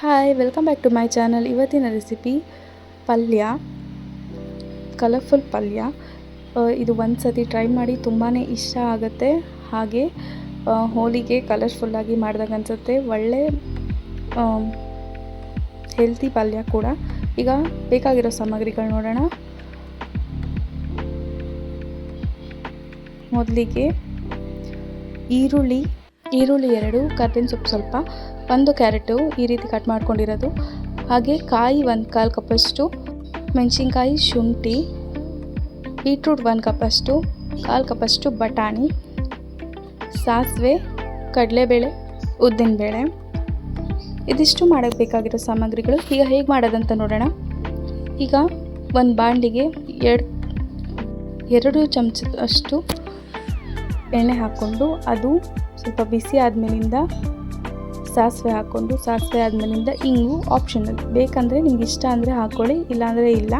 Hi welcome back to my channel ಇವತ್ತಿನ recipe ಪಲ್ಯ colourful ಪಲ್ಯ ಇದು ಒಂದು ಸತಿ ಟ್ರೈ ಮಾಡಿ ತುಂಬಾ ಇಷ್ಟ ಆಗುತ್ತೆ. ಹಾಗೆ ಹೋಳಿಗೆ ಕಲರ್ಫುಲ್ಲಾಗಿ ಮಾಡಿದಾಗ ಅನಿಸುತ್ತೆ. ಒಳ್ಳೆ ಹೆಲ್ತಿ ಪಲ್ಯ ಕೂಡ. ಈಗ ಬೇಕಾಗಿರೋ ಸಾಮಗ್ರಿಗಳು ನೋಡೋಣ. ಮೊದಲಿಗೆ ಈರುಳ್ಳಿ ಈರುಳ್ಳಿ ಎರಡು, ಕರ್ಬೇವಿನ ಸೊಪ್ಪು ಸ್ವಲ್ಪ, ಒಂದು ಕ್ಯಾರೆಟು ಈ ರೀತಿ ಕಟ್ ಮಾಡ್ಕೊಂಡಿರೋದು. ಹಾಗೆ ಕಾಯಿ ಒಂದು ಕಾಲು ಕಪ್ಪಷ್ಟು, ಮೆಣಸಿನ್ಕಾಯಿ ಶುಂಠಿ, ಬೀಟ್ರೂಟ್ ಒಂದು ಕಪ್ಪಷ್ಟು, ಕಾಲು ಕಪ್ಪಷ್ಟು ಬಟಾಣಿ, ಸಾಸಿವೆ, ಕಡಲೆಬೇಳೆ, ಉದ್ದಿನಬೇಳೆ. ಇದಿಷ್ಟು ಮಾಡೋಕ್ಕೆ ಬೇಕಾಗಿರೋ ಸಾಮಗ್ರಿಗಳು ಈಗ ಹೇಗೆ ಮಾಡೋದಂತ ನೋಡೋಣ. ಈಗ ಒಂದು ಬಾಂಡಿಗೆ ಎರಡು ಎರಡು ಚಮಚದಷ್ಟು ಎಣ್ಣೆ ಹಾಕ್ಕೊಂಡು ಅದು ಸ್ವಲ್ಪ ಬಿಸಿ ಆದಮೇಲಿಂದ ಸಾಸಿವೆ ಹಾಕ್ಕೊಂಡು ಸಾಸಿವೆ ಆದಮೇಲಿಂದ ಇಂಗು ಆಪ್ಷನಲ್ ಬೇಕಂದರೆ ನಿಮ್ಗೆ ಇಷ್ಟ ಅಂದರೆ ಹಾಕ್ಕೊಳ್ಳಿ ಇಲ್ಲಾಂದರೆ ಇಲ್ಲ.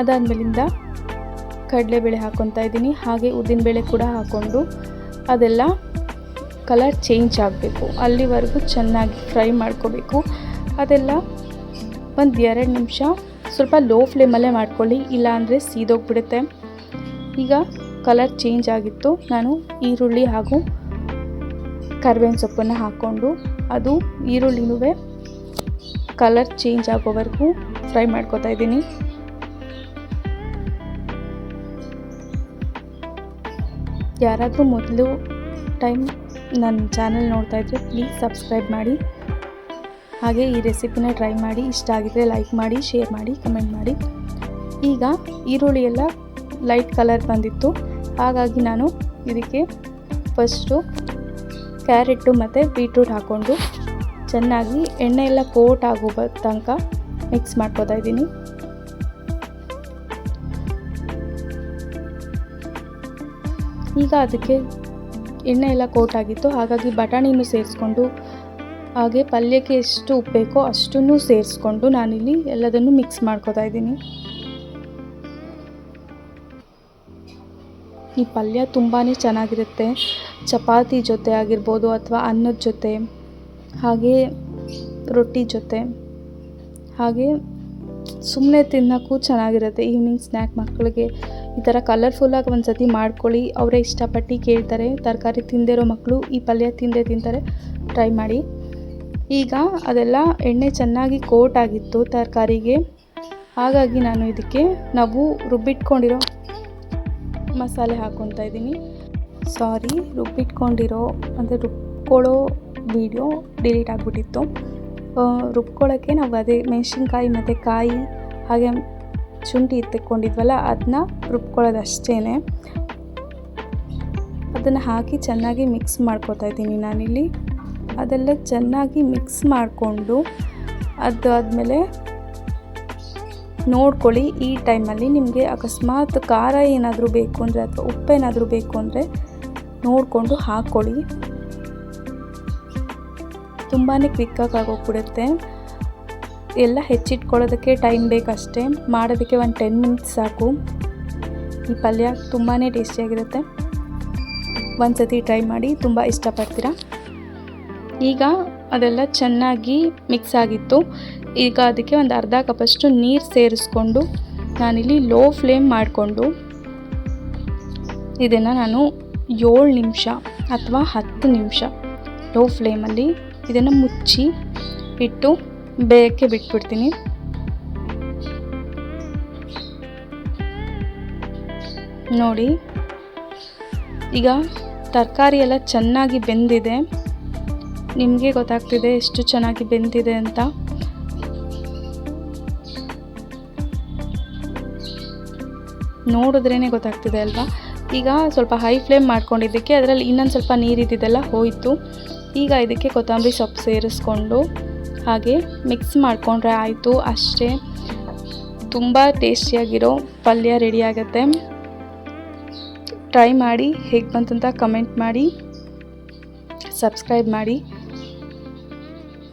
ಅದಾದಮೇಲಿಂದ ಕಡಲೆಬೇಳೆ ಹಾಕ್ಕೊತಾ ಇದ್ದೀನಿ. ಹಾಗೆ ಉದ್ದಿನಬೇಳೆ ಕೂಡ ಹಾಕ್ಕೊಂಡು ಅದೆಲ್ಲ ಕಲರ್ ಚೇಂಜ್ ಆಗಬೇಕು. ಅಲ್ಲಿವರೆಗೂ ಚೆನ್ನಾಗಿ ಫ್ರೈ ಮಾಡ್ಕೋಬೇಕು. ಅದೆಲ್ಲ ಒಂದು ಎರಡು ನಿಮಿಷ ಸ್ವಲ್ಪ ಲೋ ಫ್ಲೇಮಲ್ಲೇ ಮಾಡ್ಕೊಳ್ಳಿ. ಇಲ್ಲಾಂದರೆ ಸೀದೋಗ್ಬಿಡುತ್ತೆ. ಈಗ ಕಲರ್ ಚೇಂಜ್ ಆಗಿತ್ತು. ನಾನು ಈರುಳ್ಳಿ ಹಾಗೂ ಕರಿಬೇವಿನ ಸೊಪ್ಪನ್ನು ಹಾಕ್ಕೊಂಡು ಅದು ಈರುಳ್ಳಿನೂ ಕಲರ್ ಚೇಂಜ್ ಆಗೋವರೆಗೂ ಫ್ರೈ ಮಾಡ್ಕೊತಾ ಇದ್ದೀನಿ. ಯಾರಾದರೂ ಮೊದಲು ಟೈಮ್ ನನ್ನ ಚಾನಲ್ ನೋಡ್ತಾ ಇದ್ದರೆ ಪ್ಲೀಸ್ ಸಬ್ಸ್ಕ್ರೈಬ್ ಮಾಡಿ. ಹಾಗೆ ಈ ರೆಸಿಪಿನ ಟ್ರೈ ಮಾಡಿ. ಇಷ್ಟ ಆಗಿದ್ರೆ ಲೈಕ್ ಮಾಡಿ ಶೇರ್ ಮಾಡಿ ಕಮೆಂಟ್ ಮಾಡಿ. ಈಗ ಈರುಳ್ಳಿ ಎಲ್ಲ ಲೈಟ್ ಕಲರ್ ಬಂದಿತ್ತು. ಹಾಗಾಗಿ ನಾನು ಇದಕ್ಕೆ ಫಸ್ಟು ಕ್ಯಾರೆಟು ಮತ್ತು ಬೀಟ್ರೂಟ್ ಹಾಕ್ಕೊಂಡು ಚೆನ್ನಾಗಿ ಎಣ್ಣೆ ಎಲ್ಲ ಕೋಟ್ ಆಗೋ ತನಕ ಮಿಕ್ಸ್ ಮಾಡ್ಕೋತಾ ಇದ್ದೀನಿ. ಈಗ ಅದಕ್ಕೆ ಎಣ್ಣೆ ಎಲ್ಲ ಕೋಟ್ ಆಗಿತ್ತು. ಹಾಗಾಗಿ ಬಟಾಣಿನೂ ಸೇರಿಸ್ಕೊಂಡು, ಹಾಗೆ ಪಲ್ಯಕ್ಕೆ ಎಷ್ಟು ಉಪ್ಪು ಬೇಕೋ ಅಷ್ಟನ್ನು ಸೇರಿಸ್ಕೊಂಡು ನಾನಿಲ್ಲಿ ಎಲ್ಲದನ್ನು ಮಿಕ್ಸ್ ಮಾಡ್ಕೋತಾ ಇದ್ದೀನಿ. ಈ ಪಲ್ಯ ತುಂಬಾ ಚೆನ್ನಾಗಿರುತ್ತೆ. ಚಪಾತಿ ಜೊತೆ ಆಗಿರ್ಬೋದು ಅಥವಾ ಅನ್ನದ ಜೊತೆ, ಹಾಗೆ ರೊಟ್ಟಿ ಜೊತೆ, ಹಾಗೆ ಸುಮ್ಮನೆ ತಿನ್ನೋಕ್ಕೂ ಚೆನ್ನಾಗಿರುತ್ತೆ. ಈವ್ನಿಂಗ್ ಸ್ನ್ಯಾಕ್ ಮಕ್ಕಳಿಗೆ ಈ ಥರ ಕಲರ್ಫುಲ್ಲಾಗಿ ಒಂದು ಸತಿ ಮಾಡ್ಕೊಳ್ಳಿ. ಅವರೇ ಇಷ್ಟಪಟ್ಟು ಕೇಳ್ತಾರೆ. ತರಕಾರಿ ತಿಂದಿರೋ ಮಕ್ಕಳು ಈ ಪಲ್ಯ ತಿಂದೇ ತಿಂತಾರೆ. ಟ್ರೈ ಮಾಡಿ. ಈಗ ಅದೆಲ್ಲ ಎಣ್ಣೆ ಚೆನ್ನಾಗಿ ಕೋಟ್ ಆಗಿತ್ತು ತರಕಾರಿಗೆ. ಹಾಗಾಗಿ ನಾನು ಇದಕ್ಕೆ ನಾವು ರುಬ್ಬಿಟ್ಕೊಂಡಿರೋ ಮಸಾಲೆ ಹಾಕ್ಕೊತಾ ಇದ್ದೀನಿ. ಸಾರಿ ರುಬ್ಬಿಟ್ಕೊಂಡಿರೋ, ಅಂದರೆ ರುಬ್ಕೊಳ್ಳೋ ವೀಡಿಯೋ ಡಿಲೀಟ್ ಆಗಿಬಿಟ್ಟಿತ್ತು. ರುಬ್ಕೊಳ್ಳೋಕ್ಕೆ ನಾವು ಅದೇ ಮೆಣಸಿನ್ಕಾಯಿ ಮತ್ತು ಕಾಯಿ, ಹಾಗೆ ಶುಂಠಿ ತೆಕ್ಕೊಂಡಿದ್ವಲ್ಲ ಅದನ್ನ ರುಬ್ಕೊಳ್ಳೋದಷ್ಟೇ ಅದನ್ನು ಹಾಕಿ ಚೆನ್ನಾಗಿ ಮಿಕ್ಸ್ ಮಾಡ್ಕೊತಾ ಇದ್ದೀನಿ ನಾನಿಲ್ಲಿ. ಅದೆಲ್ಲ ಚೆನ್ನಾಗಿ ಮಿಕ್ಸ್ ಮಾಡಿಕೊಂಡು ಅದು ಆದಮೇಲೆ ನೋಡ್ಕೊಳ್ಳಿ. ಈ ಟೈಮಲ್ಲಿ ನಿಮಗೆ ಅಕಸ್ಮಾತ್ ಖಾರ ಏನಾದರೂ ಬೇಕು ಅಂದರೆ ಅಥವಾ ಉಪ್ಪೇನಾದರೂ ಬೇಕು ಅಂದರೆ ನೋಡಿಕೊಂಡು ಹಾಕ್ಕೊಳ್ಳಿ. ತುಂಬಾ ಕ್ವಿಕ್ಕಾಗಿ ಆಗೋಗ್ಬಿಡುತ್ತೆ. ಎಲ್ಲ ಹೆಚ್ಚಿಟ್ಕೊಳ್ಳೋದಕ್ಕೆ ಟೈಮ್ ಬೇಕಷ್ಟೇ. ಮಾಡೋದಕ್ಕೆ ಒಂದು ಟೆನ್ ಮಿನಿಟ್ಸ್ ಸಾಕು. ಈ ಪಲ್ಯ ತುಂಬಾ ಟೇಸ್ಟಿಯಾಗಿರುತ್ತೆ ಒಂದು ಸತಿ ಟ್ರೈ ಮಾಡಿ ತುಂಬ ಇಷ್ಟಪಡ್ತೀರಾ? ಈಗ ಅದೆಲ್ಲ ಚೆನ್ನಾಗಿ ಮಿಕ್ಸ್ ಆಗಿತ್ತು. ಈಗ ಅದಕ್ಕೆ ಒಂದು ಅರ್ಧ ಕಪ್ಪಷ್ಟು ನೀರು ಸೇರಿಸ್ಕೊಂಡು ನಾನಿಲ್ಲಿ ಲೋ ಫ್ಲೇಮ್ ಮಾಡಿಕೊಂಡು ಇದನ್ನು ನಾನು ಏಳು ನಿಮಿಷ ಅಥವಾ ಹತ್ತು ನಿಮಿಷ ಲೋ ಫ್ಲೇಮಲ್ಲಿ ಇದನ್ನು ಮುಚ್ಚಿ ಇಟ್ಟು ಬೇಯಕ್ಕೆ ಬಿಟ್ಬಿಡ್ತೀನಿ. ನೋಡಿ, ಈಗ ತರಕಾರಿ ಎಲ್ಲ ಚೆನ್ನಾಗಿ ಬೆಂದಿದೆ. ನಿಮಗೆ ಗೊತ್ತಾಗ್ತಿದೆ ಎಷ್ಟು ಚೆನ್ನಾಗಿ ಬೆಂದಿದೆ ಅಂತ. ನೋಡಿದ್ರೇ ಗೊತ್ತಾಗ್ತಿದೆ ಅಲ್ವಾ? ಈಗ ಸ್ವಲ್ಪ ಹೈ ಫ್ಲೇಮ್ ಮಾಡ್ಕೊಂಡಿದ್ದಕ್ಕೆ ಅದರಲ್ಲಿ ಇನ್ನೊಂದು ಸ್ವಲ್ಪ ನೀರಿದ್ದಿದ್ದೆಲ್ಲ ಹೋಯಿತು. ಈಗ ಇದಕ್ಕೆ ಕೊತ್ತಂಬರಿ ಸೊಪ್ಪು ಸೇರಿಸ್ಕೊಂಡು ಹಾಗೆ ಮಿಕ್ಸ್ ಮಾಡಿಕೊಂಡ್ರೆ ಆಯಿತು ಅಷ್ಟೇ. ತುಂಬ ಟೇಸ್ಟಿಯಾಗಿರೋ ಪಲ್ಯ ರೆಡಿ ಆಗುತ್ತೆ. ಟ್ರೈ ಮಾಡಿ ಹೇಗೆ ಬಂತಂತ ಕಮೆಂಟ್ ಮಾಡಿ. ಸಬ್ಸ್ಕ್ರೈಬ್ ಮಾಡಿ.